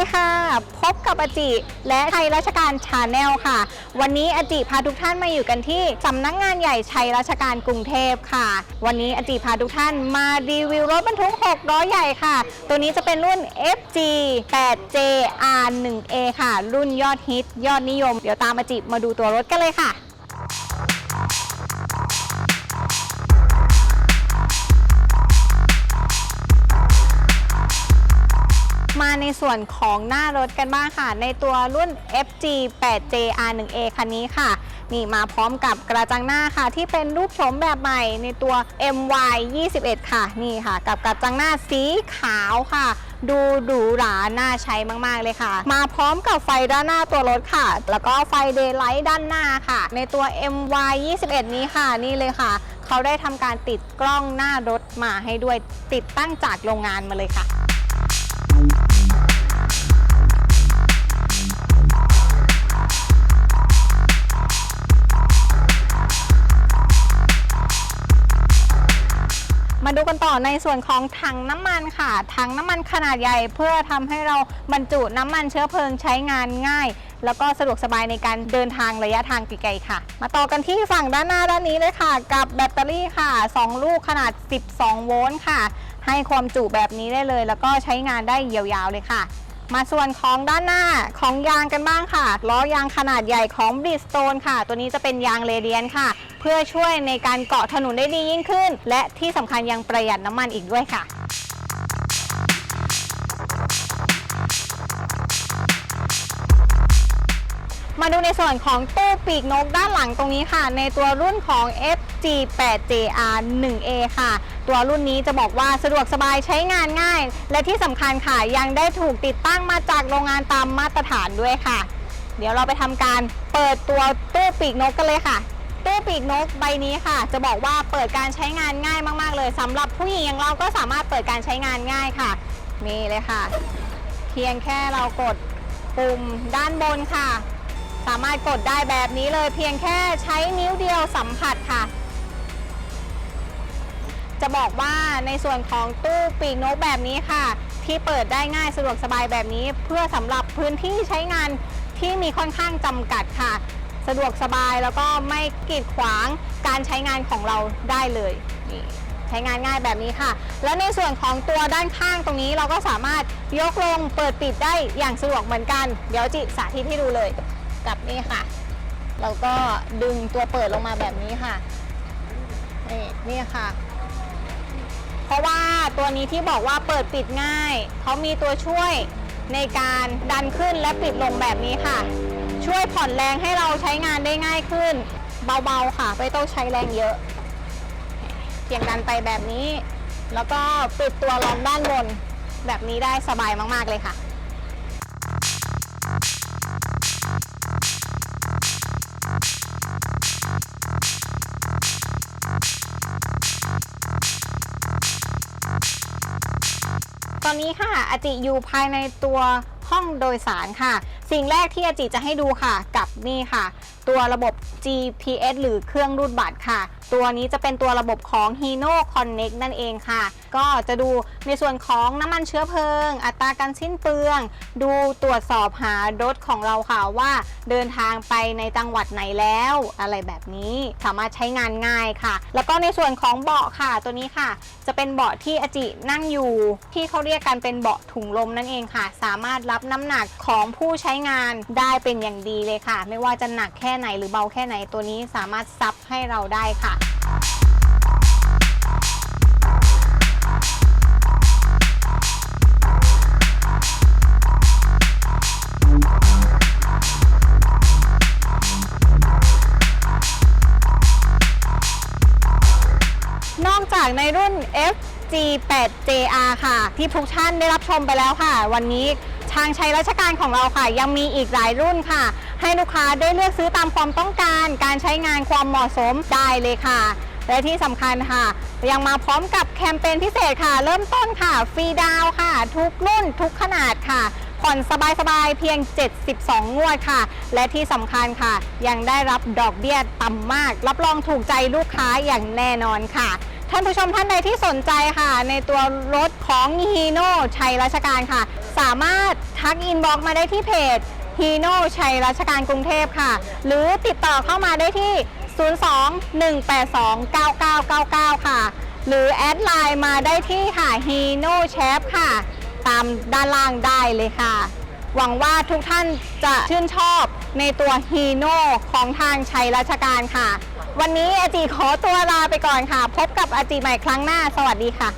ดีค่ะ พบกับอจิและไทยราชการชาแนลค่ะ วันนี้อจิพาทุกท่านมาอยู่กันที่สำนักงานใหญ่ชัยราชการกรุงเทพค่ะ วันนี้อจิพาทุกท่านมารีวิวรถบรรทุก6ล้อใหญ่ค่ะ ตัวนี้จะเป็นรุ่น FG 8J R1A ค่ะ รุ่นยอดฮิตยอดนิยม เดี๋ยวตามอจิมาดูตัวรถกันเลยค่ะ ในส่วนของหน้ารถกันบ้างค่ะ ในตัวรุ่น FG 8J R1A คันนี้ค่ะนี่มาพร้อมกับกระจังหน้าค่ะ ที่เป็นรูปโฉมแบบใหม่ในตัว MY 21ค่ะนี่ค่ะ กับกระจังหน้าสีขาวค่ะ ดูหรูหราน่าใช้มากๆเลยค่ะ มาพร้อมกับไฟด้านหน้าตัวรถค่ะ แล้วก็ไฟเดย์ไลท์ด้านหน้าค่ะ ในตัว MY 21 นี้ค่ะ นี่เลยค่ะ เขาได้ทำการติดกล้องหน้ารถมาให้ด้วยติดตั้งจากโรงงานมาเลยค่ะ มาดูกันต่อในส่วนของถังน้ำมันค่ะ ถังน้ำมันขนาดใหญ่เพื่อทำให้เราบรรจุน้ำมันเชื้อเพลิงใช้งานง่าย แล้วก็สะดวกสบายในการเดินทางระยะทางไกลๆค่ะ มาต่อกันที่ฝั่งด้านหน้าด้านนี้เลยค่ะ กับแบตเตอรี่ค่ะ 2 ลูกขนาด 12 โวลต์ค่ะ ให้ความจุแบบนี้ได้เลย แล้วก็ใช้งานได้ยาวๆเลยค่ะ มาส่วนของด้านหน้าของยางกันบ้างค่ะล้อยางขนาดใหญ่ของ Bridgestone ค่ะ ตัวนี้จะเป็นยางเรเดียนค่ะ เพื่อช่วยในการเกาะถนนได้ดียิ่งขึ้น และที่สำคัญยังประหยัดน้ำมันอีกด้วยค่ะมาดูในส่วนของตู้ปีกนกด้านหลังตรงนี้ค่ะ ในตัวรุ่นของ F 1A ค่ะ ตัวรุ่นนี้จะบอกว่าสะดวกสบายใช้งานง่าย และที่สำคัญค่ะยังได้ถูกติดตั้งมาจากโรงงานตามมาตรฐานด้วยค่ะ เดี๋ยวเราไปทำการเปิดตัวตู้ปีกนกกันเลยค่ะตู้ปีกนกใบนี้ค่ะ จะบอกว่าเปิดการใช้งานง่ายมาก ๆ เลยสำหรับผู้หญิงอย่างเราก็สามารถเปิดการใช้งานง่ายค่ะนี่เลยค่ะ เพียงแค่เรากดปุ่มด้านบนค่ะ สามารถกดได้แบบนี้เลย เพียงแค่ใช้นิ้วเดียวสัมผัสค่ะ จะบอกว่าในส่วนของตู้ปีกนกแบบนี้ค่ะ ที่เปิดได้ง่ายสะดวกสบายแบบนี้ เพื่อสำหรับพื้นที่ใช้งานที่มีค่อนข้างจำกัดค่ะ สะดวกสบายแล้วก็ไม่กีดขวางการใช้งานของเราได้เลยนี่ใช้งานง่ายแบบนี้ค่ะ และในส่วนของตัวด้านข้างตรงนี้เราก็สามารถยกลงเปิดปิดได้อย่างสะดวกเหมือนกัน เดี๋ยวจิสาธิตให้ดูเลยกับนี่ค่ะ เราก็ดึงตัวเปิดลงมาแบบนี้ค่ะนี่นี่ค่ะ เพราะว่าตัวนี้ที่บอกว่าเปิดปิดง่าย เขามีตัวช่วยในการดันขึ้นและปิดลงแบบนี้ค่ะ ช่วยผ่อนแรงให้เราใช้งานได้ง่ายขึ้น เบาๆค่ะ ไม่ต้องใช้แรงเยอะเพียงดันไปแบบนี้ แล้วก็ปิดตัวรองด้านบน แบบนี้ได้สบายมากๆเลยค่ะ อนนี้ค่ะอาจิอยู่ภายในตัวห้องโดยสารค่ะ สิ่งแรกที่อาจิจะให้ดูค่ะ กับนี่ค่ะ ตัวระบบ GPS หรือเครื่องรูดบัตรค่ะ ตัวนี้จะเป็นตัวระบบของ Hino Connect นั่นเองค่ะ ก็จะดูในส่วนของน้ำมันเชื้อเพลิง อัตราการสิ้นเปลือง ดูตรวจสอบหารถของเราค่ะว่าเดินทางไปในจังหวัดไหนแล้ว อะไรแบบนี้สามารถใช้งานง่ายค่ะ แล้วก็ในส่วนของเบาะค่ะตัวนี้ค่ะ จะเป็นเบาะที่อจินั่งอยู่ ที่เขาเรียกกันเป็นเบาะถุงลมนั่นเองค่ะ สามารถรับน้ำหนักของผู้ใช้งานได้เป็นอย่างดีเลยค่ะ ไม่ว่าจะหนักแค่ไหนหรือเบาแค่ไหนตัวนี้สามารถซับ ให้เราได้ค่ะนอกจากในรุ่น FG8JR ค่ะ ที่ทุกท่านได้รับชมไปแล้วค่ะ วันนี้ทางชัยราชการของเราค่ะ ยังมีอีกหลายรุ่นค่ะ ให้ลูกค้าได้เลือกซื้อตามความต้องการ การใช้งานความเหมาะสมได้เลยค่ะ และที่สำคัญค่ะ ยังมาพร้อมกับแคมเปญพิเศษค่ะ เริ่มต้นค่ะ ฟรีดาวค่ะ ทุกรุ่นทุกขนาดค่ะผ่อนสบายๆ เพียง 72 งวดค่ะ และที่สำคัญค่ะ ยังได้รับดอกเบี้ยต่ำมาก รับรองถูกใจลูกค้าอย่างแน่นอนค่ะ ท่านผู้ชมท่านใดที่สนใจค่ะ ในตัวรถของฮีโน่ชัยราชการค่ะ สามารถทักอินบ็อกมาได้ที่เพจ ฮีโน่ชัยราชการกรุงเทพค่ะ หรือติดต่อเข้ามาได้ที่ 02-182-9999 ค่ะ หรือแอดไลน์มาได้ที่ค่ะฮีโน่แชฟค่ะ ตามด้านล่างได้เลยค่ะ หวังว่าทุกท่านจะชื่นชอบในตัวฮีโน่ของทางชัยราชการค่ะ วันนี้อาจีขอตัวลาไปก่อนค่ะ พบกับอาจีใหม่ครั้งหน้า สวัสดีค่ะ